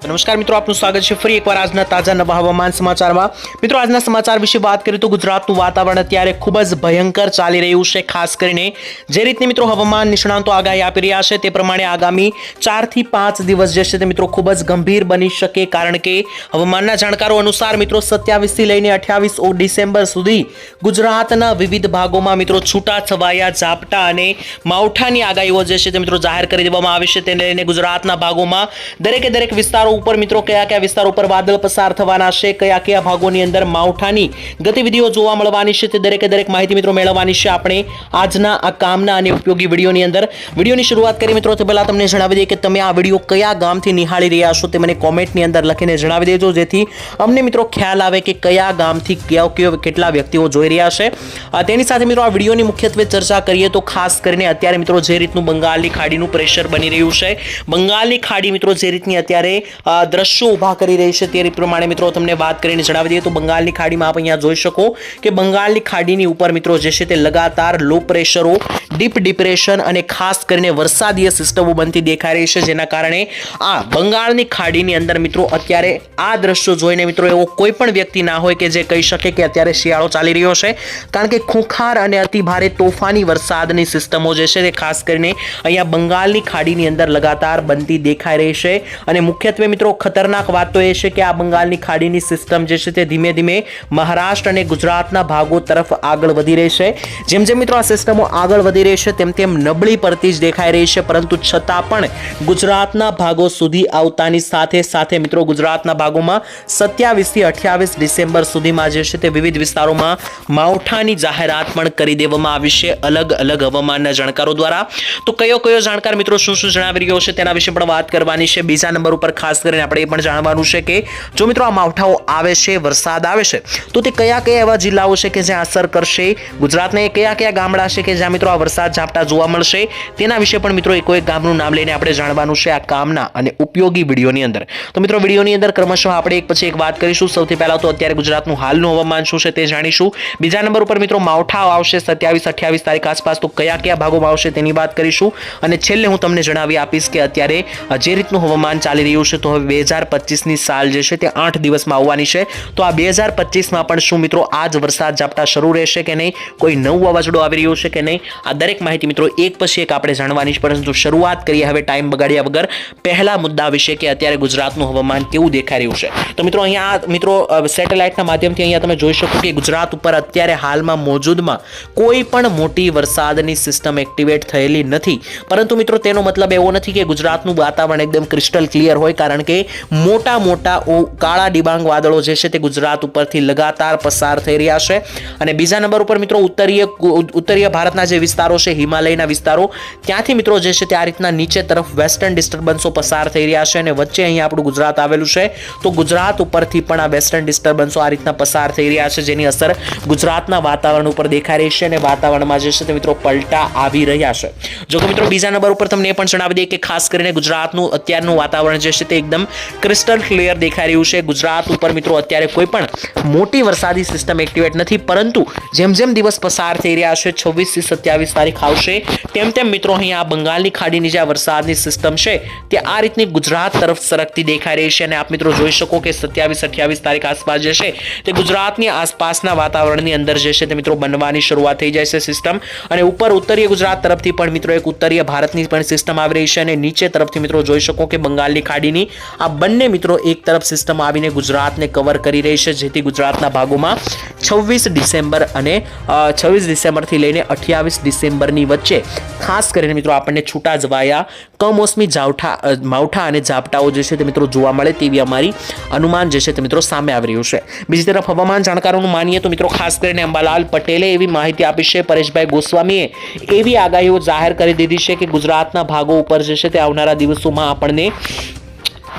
નમસ્કાર મિત્રો, આપનું સ્વાગત છે ફરી એકવાર આજના તાજા નવા હવામાન સમાચારમાં. મિત્રો, આજના સમાચાર વિશે વાત કરીએ તો ગુજરાતનું વાતાવરણ અત્યારે ખૂબ જ ભયંકર ચાલી રહ્યું છે, ખાસ કરીને જે રીતની મિત્રો હવામાન નિષ્ણાંતો આગાહી આપી રહ્યા છે તે પ્રમાણે આગામી ચારથી પાંચ દિવસ જે છે તે મિત્રો ખૂબ જ ગંભીર બની શકે કારણ કે હવામાનના જાણકારો અનુસાર મિત્રો સત્યાવીસથી લઈને અઠ્યાવીસ ડિસેમ્બર સુધી ગુજરાતના વિવિધ ભાગોમાં મિત્રો છૂટા છવાયા, ઝાપટા અને માવઠાની આગાહીઓ જે છે તે મિત્રો જાહેર કરી દેવામાં આવી છે. તેને લઈને ગુજરાતના ભાગોમાં દરેકે દરેક વિસ્તારો ઉપર મિત્રો કયા કયા વિસ્તારો ઉપર વાદળ પસાર થવાના છે, કયા કયા ભાગોની અંદર માવઠાની ગતિવિધિઓ જોવા મળવાની છે તે દરેકે દરેક માહિતી મિત્રો મેળવવાની છે આપણે આજના આ કામના અને ઉપયોગી વિડીયોની અંદર. વિડીયોની શરૂઆત કરી મિત્રો તે પહેલા તમને જણાવી દઈએ કે તમે આ વીડિયો કયા ગામથી નિહાળી રહ્યા છો તે મને કોમેન્ટની અંદર લખીને જણાવી દેજો, જેથી અમને મિત્રો ખ્યાલ આવે કે કયા ગામથી કયો કયો કેટલા વ્યક્તિઓ જોઈ રહ્યા છે. તેની સાથે મિત્રો આ વિડીયોની મુખ્યત્વે ચર્ચા કરીએ તો ખાસ કરીને અત્યારે મિત્રો જે રીતનું બંગાળની ખાડીનું પ્રેશર બની રહ્યું છે. બંગાળની ખાડી મિત્રો જે રીતની અત્યારે દ્રશ્યો ઊભા કરી રહી છે તે પ્રમાણે મિત્રો તમને વાત કરીને જણાવી દઈએ તો બંગાળની ખાડીમાં આપ અહીંયા જોઈ શકો કે બંગાળની ખાડીની ઉપર મિત્રો જે છે તે લગાતાર લો પ્રેશરો, ડીપ ડિપ્રેશન અને ખાસ કરીને વરસાદીય સિસ્ટમો બનતી દેખાઈ રહી છે, જેના કારણે આ બંગાળની ખાડીની અંદર મિત્રો અત્યારે આ દ્રશ્યો જોઈને મિત્રો એવો કોઈ પણ વ્યક્તિ ના હોય કે જે કહી શકે કે અત્યારે શિયાળો ચાલી રહ્યો છે, કારણ કે ખૂંખાર અને અતિ ભારે તોફાની વરસાદની સિસ્ટમો જે છે તે ખાસ કરીને અહીંયા બંગાળની ખાડીની અંદર લગાતાર બનતી દેખાઈ રહી છે અને મુખ્યત્વે મિત્રો, ખતરનાક વાત તો એ છે કે આ બંગાળની ખાડીની સિસ્ટમ જે છે તે ધીમે ધીમે મહારાષ્ટ્ર અને ગુજરાતના ભાગો તરફ આગળ વધી રહી છે. જેમ જેમ મિત્રો આ સિસ્ટમો આગળ વધી રહી છે, તેમ તેમ નબળી પડતી જ દેખાઈ રહી છે, પરંતુ છતાં પણ ગુજરાતના ભાગો સુધી આવતાની સાથે સાથે મિત્રો, ગુજરાતના ભાગોમાં સત્યાવીસથી અઠ્યાવીસ ડિસેમ્બર સુધીમાં જે છે તે વિવિધ વિસ્તારોમાં માવઠાની જાહેરાત પણ કરી દેવામાં આવી છે, અલગ અલગ હવામાનના જાણકારો દ્વારા. તો કયો કયો જાણકાર મિત્રો, શું શું જણાવી રહ્યો છે તેના વિશે પણ વાત કરવાની છે. બીજા નંબર ઉપર ખાસ કરીને આપણે એ પણ જાણવાનું છે કે જો મિત્રો આ માવઠાઓ આવે છે, વરસાદ આવે છે. તો તે કયા કયા એવા જિલ્લાઓ છે કે જ્યાં અસર કરશે? ગુજરાતને કયા કયા ગામડા છે કે જ્યાં મિત્રો આ વરસાદ ઝાપટા જોવા મળશે? તેના વિશે પણ મિત્રો એકો એક ગામનું નામ લઈને આપણે જાણવાનું છે આ કામના અને ઉપયોગી વિડીયોની અંદર. તો મિત્રો વિડીયોની અંદર ક્રમશઃ આપણે એક પછી એક વાત કરીશું. સૌથી પહેલાં તો અત્યારે ગુજરાતનું હાલનું હવામાન શું છે તે જાણીશું. બીજા નંબર ઉપર મિત્રો માવઠા આવશે સત્યાવીસ, અઠ્યાવીસ તારીખ આસપાસ. તો કયા કયા ભાગોમાં આવશે તેની વાત કરીશું. અને છેલ્લે હું તમને જણાવી આપીશ કે અત્યારે જે રીતનું હવામાન ચાલી રહ્યું છે, તો હવે બે હજાર પચીસની સાલ જે છે તે આઠ દિવસમાં આવવાની છે. તો આ બે હજાર પચીસમાં પણ શું મિત્રો આ જ વરસાદ ઝાપટા શરૂ રહેશે કે નહીં? કોઈ નવું વાવાઝોડું આવી રહ્યું છે કે નહીં? આ દરેક માહિતી મિત્રો એક પછી એક આપણે જાણવાની છે. પરંતુ શરૂઆત કરીએ હવે ટાઈમ બગાડ્યા વગર. પહેલા મુદ્દા વિશે કે અત્યારે ગુજરાતનું હવામાન કેવું દેખાઈ રહ્યું છે. તો મિત્રો અહીંયા મિત્રો સેટેલાઇટના માધ્યમથી અહીંયા તમે જોઈ શકો કે ગુજરાત ઉપર અત્યારે હાલમાં મોજૂદમાં કોઈ પણ મોટી વરસાદની સિસ્ટમ એક્ટિવેટ થયેલી નથી. પરંતુ મિત્રો તેનો મતલબ એવો નથી કે ગુજરાતનું વાતાવરણ એકદમ ક્રિસ્ટલ ક્લિયર હોય, કારણ કે મોટા મોટા કાળા ડિબાંગ વાદળો જે છે તે ગુજરાત ઉપરથી લગાતાર પસાર થઈ રહ્યા છે. અને બીજા નંબર ઉપર મિત્રો ઉત્તરીય ઉત્તરીય ભારતના જે વિસ્તારો છે, હિમાલયના વિસ્તારો, ત્યાંથી મિત્રો જે છે તે આ રીતના નીચે તરફ વેસ્ટર્ન ડિસ્ટર્બન્સો પસાર થઈ રહ્યા છે અને વચ્ચે અહીંયા આપણું ગુજરાત આવેલું છે. તો ગુજરાત ઉપરથી પણ આ વેસ્ટર્ન ડિસ્ટર્બન્સો આ રીતના પસાર થઈ રહ્યા છે, જેની અસર ગુજરાતના વાતાવરણ ઉપર દેખાઈ રહી છે અને વાતાવરણમાં જે છે તે મિત્રો પલટા આવી રહ્યા છે. જો કે મિત્રો બીજા નંબર ઉપર તમને એ પણ જણાવી દઈએ કે ખાસ કરીને ગુજરાતનું અત્યારનું વાતાવરણ જે છે તે એકદમ ક્રિસ્ટલ ક્લિયર દેખાઈ રહ્યું છે. ગુજરાત ઉપર મિત્રો, અત્યારે કોઈ પણ મોટી વરસાદી સિસ્ટમ એક્ટિવેટ નથી. પરંતુ જેમ જેમ દિવસ પસાર થઈ રહ્યા છે છવ્વીસથી સત્યાવીસ તારીખ આવશે, તેમ તેમ મિત્રો અહીંયા બંગાળની ખાડીની જે વરસાદની સિસ્ટમ છે, તે આ રીતની ગુજરાત તરફ સરકતી દેખાઈ રહી છે. અને આપ મિત્રો જોઈ શકો કે સત્યાવીસ, અઠ્યાવીસ તારીખ આસપાસ જે છે, તે ગુજરાતની આસપાસના વાતાવરણની અંદર જે છે તે મિત્રો બનવાની શરૂઆત થઈ જાય છે સિસ્ટમ અને ઉપર ઉત્તરીય ગુજરાત તરફથી પણ મિત્રો, એક ઉત્તરીય ભારતની પણ સિસ્ટમ આવી રહી છે. અને નીચે તરફથી મિત્રો જોઈ શકો કે બંગાળની ખાડીની આ બંને મિત્રો એક તરફ સિસ્ટમ આવીને ગુજરાતને કવર કરી રહી છે, જેથી ગુજરાતના ભાગોમાં છવ્વીસ ડિસેમ્બર અને છવ્વીસ ડિસેમ્બરથી લઈને અઠ્યાવીસ ડિસેમ્બરની વચ્ચે, ખાસ કરીને મિત્રો આપણને છૂટા જવાયા કમોસમી જાવઠા માવઠા અને ઝાપટાઓ જે છે તે મિત્રો જોવા મળે તેવી અમારી અનુમાન જે છે તે મિત્રો સામે આવી રહ્યું છે. બીજી તરફ હવામાન જાણકારોનું માનીએ તો મિત્રો ખાસ કરીને અંબાલાલ પટેલે એવી માહિતી આપી છે, પરેશભાઈ ગોસ્વામીએ એવી આગાહીઓ જાહેર કરી દીધી છે કે ગુજરાતના ભાગો ઉપર જે છે તે આવનારા દિવસોમાં આપણને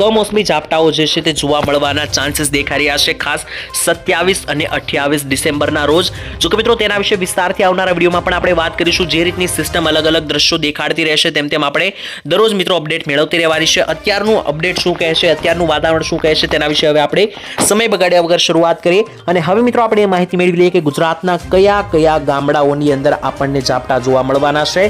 કમોસમી ઝાપટાઓ જે છે તે જોવા મળવાના ચાન્સીસ દેખાઈ રહ્યા છે. ખાસ સત્યાવીસ અને અઠ્યાવીસ ડિસેમ્બરના રોજ. જો કે મિત્રો તેના વિશે વિસ્તારથી આવનારા વિડીયોમાં પણ આપણે વાત કરીશું જે રીતની સિસ્ટમ અલગ અલગ દ્રશ્યો દેખાડતી રહેશે તેમ તેમ આપણે દરરોજ મિત્રો અપડેટ મેળવતી રહેવાની છે. અત્યારનું અપડેટ શું કહે છે, અત્યારનું વાતાવરણ શું કહે છે તેના વિશે હવે આપણે સમય બગાડ્યા વગર શરૂઆત કરીએ. અને હવે મિત્રો આપણે માહિતી મેળવી લઈએ કે ગુજરાતના કયા કયા ગામડાઓની અંદર આપણને ઝાપટા જોવા મળવાના છે.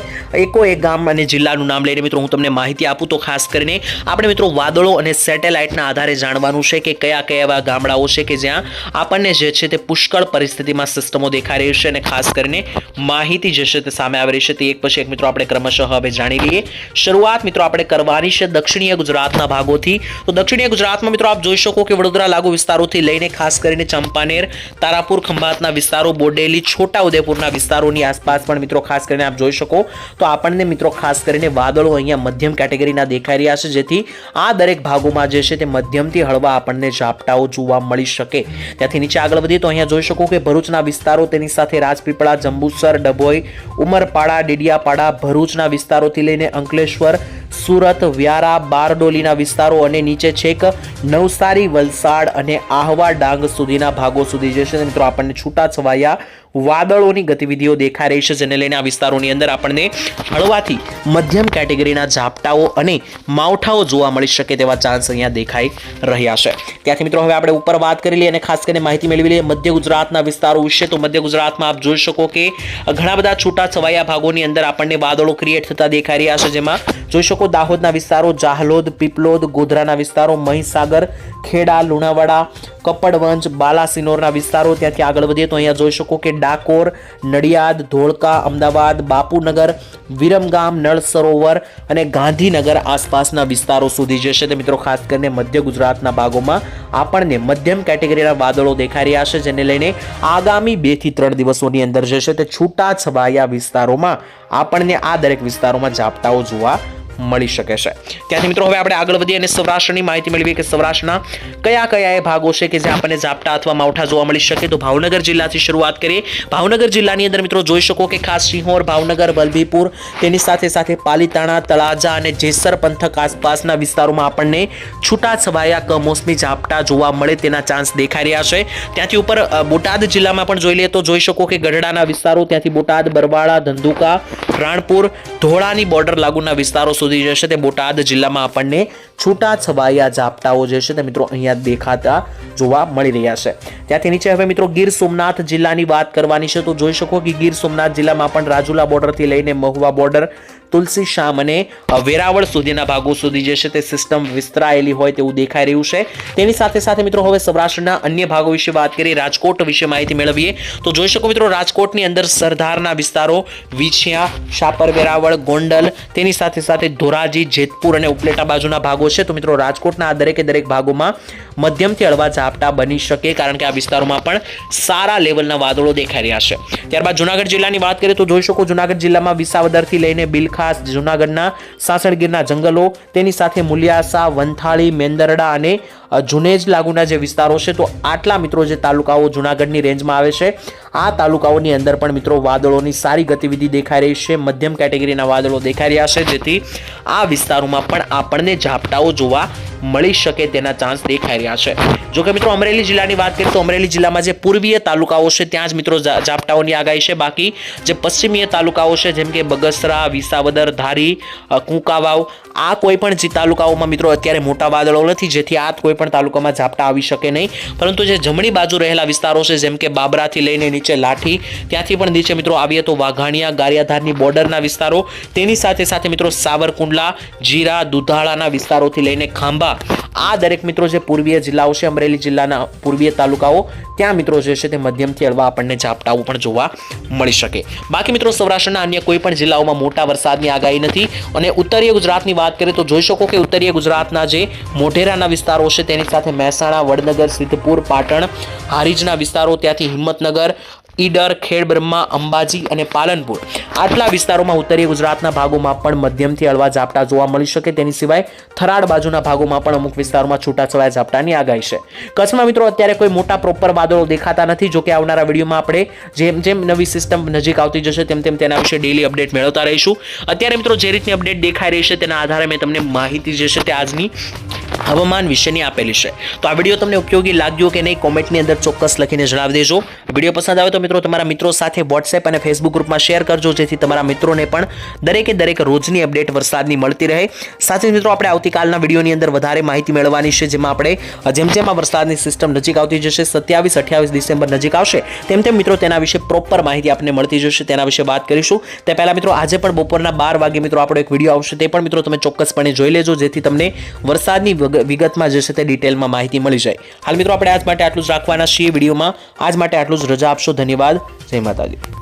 એકો એક ગામ અને જિલ્લાનું નામ લઈને મિત્રો હું તમને માહિતી આપું તો ખાસ કરીને આપણે મિત્રો વાદળો અને સેટેલાઇટના આધારે જાણવાનું છે કે કયા કયા એવા ગામડાઓ છે કે જ્યાં આપણને જે છે તે પુષ્કળ પરિસ્થિતિમાં સિસ્ટમો દેખાઈ રહી છે અને ખાસ કરીને માહિતી જે છે તે સામે આવી રહી છે તે એક પછી એક મિત્રો આપણે ક્રમશઃ હવે જાણી લઈએ. શરૂઆત મિત્રો આપણે કરવાની છે દક્ષિણીય ગુજરાતના ભાગોથી. તો દક્ષિણીય ગુજરાતમાં મિત્રો આપ જોઈ શકો કે વડોદરા લાગુ વિસ્તારોથી લઈને ખાસ કરીને ચંપાનેર, તારાપુર, ખંભાતના વિસ્તારો, બોડેલી છોટા ઉદેપુરના વિસ્તારોની આસપાસ પણ મિત્રો ખાસ કરીને આપ જોઈ શકો. તો આપણને મિત્રો ખાસ કરીને વાદળો અહીંયા મધ્યમ કેટેગરીના દેખાઈ રહ્યા છે જેથી આ દરેક ભાગોમાં જે છે તે મધ્યમથી હળવા આપણને ઝાપટાઓ જોવા મળી શકે. ત્યાંથી નીચે આગળ વધીએ તો અહીંયા જોઈ શકો કે ભરૂચના વિસ્તારો તેની સાથે રાજપીપળા, જંબુસર, ડભોઈ, ઉમરપાડા, ડેડિયાપાડા, ભરૂચના વિસ્તારોથી લઈને અંકલેશ્વર, સુરત, વ્યારા, બારડોલીના વિસ્તારો અને નીચે છેક નવસારી, વલસાડ અને આહવા ડાંગ સુધીના ભાગો સુધી જે છે મિત્રો આપણને છૂટા છવાયા વાદળોની ગતિવિધિઓ દેખાઈ રહી છે, જેને લઈને આ વિસ્તારોની અંદર આપણને હળવાથી મધ્યમ કેટેગરીના ઝાપટાઓ અને માવઠાઓ જોવા મળી શકે તેવા ચાન્સ અહીંયા દેખાઈ રહ્યા છે. ત્યાંથી મિત્રો હવે આપણે ઉપર વાત કરી લઈએ અને ખાસ કરીને માહિતી મેળવી લઈએ મધ્ય ગુજરાતના વિસ્તારો વિશે. તો મધ્ય ગુજરાતમાં આપ જોઈ શકો કે ઘણા બધા છૂટા છવાયા ભાગોની અંદર આપણને વાદળો ક્રિએટ થતા દેખાઈ રહ્યા છે, જેમાં જોઈ શકો દાહોદના વિસ્તારો, જાહલોદ, પીપલોદ, ગોધરાના વિસ્તારો, મહીસાગર, ખેડા, લુણાવાડા કપડવંજ બાલાસિનોરના વિસ્તારો ત્યાંથી આગળ વધીએ તો અહીંયા જોઈ શકો કે ડાકોર, નડિયાદ, ધોળકા, અમદાવાદ, બાપુનગર, વિરમગામ નળ સરોવર અને ગાંધીનગર આસપાસના વિસ્તારો સુધી જશે. તે મિત્રો, ખાસ કરીને મધ્ય ગુજરાતના ભાગોમાં આપણને મધ્યમ કેટેગરીના વાદળો દેખાઈ રહ્યા છે, જેને લઈને આગામી બેથી ત્રણ દિવસોની અંદર જશે તે છૂટા છવાયા વિસ્તારોમાં આપણને આ દરેક વિસ્તારોમાં ઝાપટાઓ જોવા મળી શકે છે. ત્યાંથી મિત્રો હવે આપણે આગળ વધીએ અને સૌરાષ્ટ્રની માહિતી મેળવીએ કે સૌરાષ્ટ્રના કયા કયા એ ભાગો છે કે જ્યાં આપણને ઝાપટા અથવા માવઠા જોવા મળી શકે. તો ભાવનગર જિલ્લાથી શરૂઆત કરીએ. ભાવનગર જિલ્લાની અંદર મિત્રો જોઈ શકો કે ખાસ સિંહોર ભાવનગર, વલભીપુર, તેની સાથે સાથે પાલીતાણા, તળાજા અને જેસર પંથક આસપાસના વિસ્તારોમાં આપણને છૂટા છવાયા કમોસમી ઝાપટા જોવા મળે તેના ચાન્સ દેખાઈ રહ્યા છે. ત્યાંથી ઉપર બોટાદ જિલ્લામાં પણ જોઈ લઈએ તો જોઈ શકો કે ગઢડાના વિસ્તારો, ત્યાંથી બોટાદ, બરવાળા, ધંધુકા રાણપુર, ધોળાની બોર્ડર લાગુના વિસ્તારો સુધી જે છે તે બોટાદ જિલ્લામાં આપણને છૂટા છવાયા ઝાપટાઓ જે છે તે મિત્રો અહીંયા દેખાતા જોવા મળી રહ્યા છે. ત્યાંથી નીચે હવે મિત્રો ગીર સોમનાથ જિલ્લાની વાત કરવાની છે તો જોઈ શકો કે ગીર સોમનાથ જિલ્લામાં પણ રાજુલા બોર્ડરથી લઈને મહુવા બોર્ડર તુલસી શામ અને વેરાવળ સુધીના ભાગો સુધી જે છે તે સિસ્ટમ વિસ્તરાયેલી હોય તેવું દેખાઈ રહ્યું છે. તેની સાથે સાથે મિત્રો હવે સૌરાષ્ટ્રના અન્ય ભાગો વિશે વાત કરીએ, રાજકોટ વિશે માહિતી મેળવીએ. તો જોઈ શકો મિત્રો રાજકોટની અંદર સરદારના વિસ્તારો વિછિયા, શાપર વેરાવળ, ગોંડલ, તેની સાથે સાથે ધોરાજી, જેતપુર અને ઉપલેટા બાજુના ભાગો છે. તો મિત્રો રાજકોટના આ દરેકે દરેક ભાગોમાં મધ્યમથી હળવા ઝાપટા બની શકે કારણ કે આ વિસ્તારોમાં પણ સારા લેવલના વાદળો દેખાઈ રહ્યા છે. ત્યારબાદ જુનાગઢ જિલ્લાની વાત કરીએ તો જોઈ શકો જુનાગઢ જિલ્લામાં વિસાવદરથી લઈને બિલખાસ જુનાગઢના સાસણગીરના જંગલો તેની સાથે મુલિયાસા વંથાળી મેંદરડા અને જુનેજ લાગુના જે વિસ્તારો છે, તો આટલા મિત્રો જે તાલુકાઓ જુનાગઢની રેન્જમાં આવે છે, આ તાલુકાઓની અંદર પણ મિત્રો વાદળોની સારી ગતિવિધિ દેખાઈ રહી છે, મધ્યમ કેટેગરીના વાદળો દેખાઈ રહ્યા છે, જેથી આ વિસ્તારોમાં પણ આપણને ઝાપટાઓ જોવા મળી શકે તેના ચાન્સ દેખાઈ રહ્યા છે. જો કે મિત્રો અમરેલી જિલ્લાની વાત કરીએ તો અમરેલી જિલ્લામાં જે પૂર્વીય તાલુકાઓ છે, ત્યાં જ મિત્રો ઝાપટાઓની આગાહી છે. બાકી જે પશ્ચિમીય તાલુકાઓ છે, જેમ કે બગસરા, વિસાવદર, ધારી કુંકાવાવ, આ કોઈ પણ તાલુકાઓમાં મિત્રો અત્યારે મોટા વાદળો નથી, જેથી આ કોઈ પણ તાલુકામાં ઝાપટા આવી શકે નહીં. પરંતુ જે જમણી બાજુ રહેલા વિસ્તારો છે, જેમ કે બાબરાથી લઈને નીચે લાઠી, ત્યાંથી પણ નીચે મિત્રો આવીએ તો વાઘાણીયા, ગારિયાધારની બોર્ડરના વિસ્તારો, તેની સાથે સાથે મિત્રો સાવરકુંડલા, જીરા, દુધાળાના વિસ્તારોથી લઈને ખાંભા. આ દરેક મિત્રો જે પૂર્વીય જિલ્લાઓ છે, અમરેલી જિલ્લાના પૂર્વીય તાલુકાઓ, ત્યાં મિત્રો જે છે તે મધ્યમથી હળવા આપણને ઝાપટાઓ પણ જોવા મળી શકે. બાકી મિત્રો સૌરાષ્ટ્રના અન્ય કોઈ પણ જિલ્લાઓમાં મોટા વરસાદની આગાહી નથી. અને ઉત્તરીય ગુજરાતની વાત કરીએ તો જોઈ શકો કે ઉત્તરીય ગુજરાતના જે મોઢેરાના વિસ્તારો છે તેની સાથે મહેસાણા વડનગર સિદ્ધપુર પાટણ હારીજના વિસ્તારો ત્યાંથી હિંમતનગર ઈડર, ખેડબ્રહ્મા, અંબાજી અને પાલનપુર. આટલા વિસ્તારોમાં ઉત્તરીય ગુજરાતના ભાગોમાં પણ મધ્યમથી હળવા ઝાપટા જોવા મળી શકે. તેની સિવાય થરાડ બાજુના ભાગોમાં પણ અમુક વિસ્તારોમાં છૂટાછવાયા ઝાપટાની આગાહી છે. કચ્છમાં મિત્રો અત્યારે કોઈ મોટા પ્રોપર વાદળો દેખાતા નથી જોકે આવનારા વિડીયોમાં આપણે જેમ જેમ નવી સિસ્ટમ નજીક આવતી જશે, તેમ તેમ તેના વિશે ડેલી અપડેટ મેળવતા રહીશું. અત્યારે મિત્રો જે રીતની અપડેટ દેખાઈ રહી છે, તેના આધારે મેં તમને માહિતી જે છે તે આજની હવામાન વિશેની આપેલી છે. તો આ વીડિયો તમને ઉપયોગી લાગ્યો કે નહીં કોમેન્ટની અંદર ચોક્કસ લખીને જણાવી દેજો. વીડિયો પસંદ આવે તો મિત્રો, તમારા મિત્રો સાથે વોટ્સએપ અને ફેસબુક ગ્રુપમાં શેર કરજો, જેથી તમારા મિત્રોને પણ દરેકે દરેક રોજની અપડેટ વરસાદની મળતી રહે. સાથે મિત્રો, આપણે આવતીકાલના વિડીયોની અંદર વધારે માહિતી મેળવવાની છે, જેમાં આપણે જેમ જેમ આ વરસાદની સિસ્ટમ નજીક આવતી જશે, સત્યાવીસ, અઠ્યાવીસ ડિસેમ્બર નજીક આવશે, તેમ તેમ મિત્રો, તેના વિશે પ્રોપર માહિતી આપણને મળતી જશે, તેના વિશે વાત કરીશું. તે પહેલા મિત્રો, આજે પણ બપોરના બાર વાગે મિત્રો, આપણો એક વીડિયો આવશે, તે પણ મિત્રો તમે ચોક્કસપણે જોઈ લેજો, જેથી તમને વરસાદની વિગતમાં જે છે તે ડિટેલમાં માહિતી મળી જાય. હાલ મિત્રો, આપણે આજ માટે આટલું જ રાખવાના છીએ. વિડીયોમાં આજ માટે આટલું જ રજા આપશો. ધન્યવાદ જય માતાજી.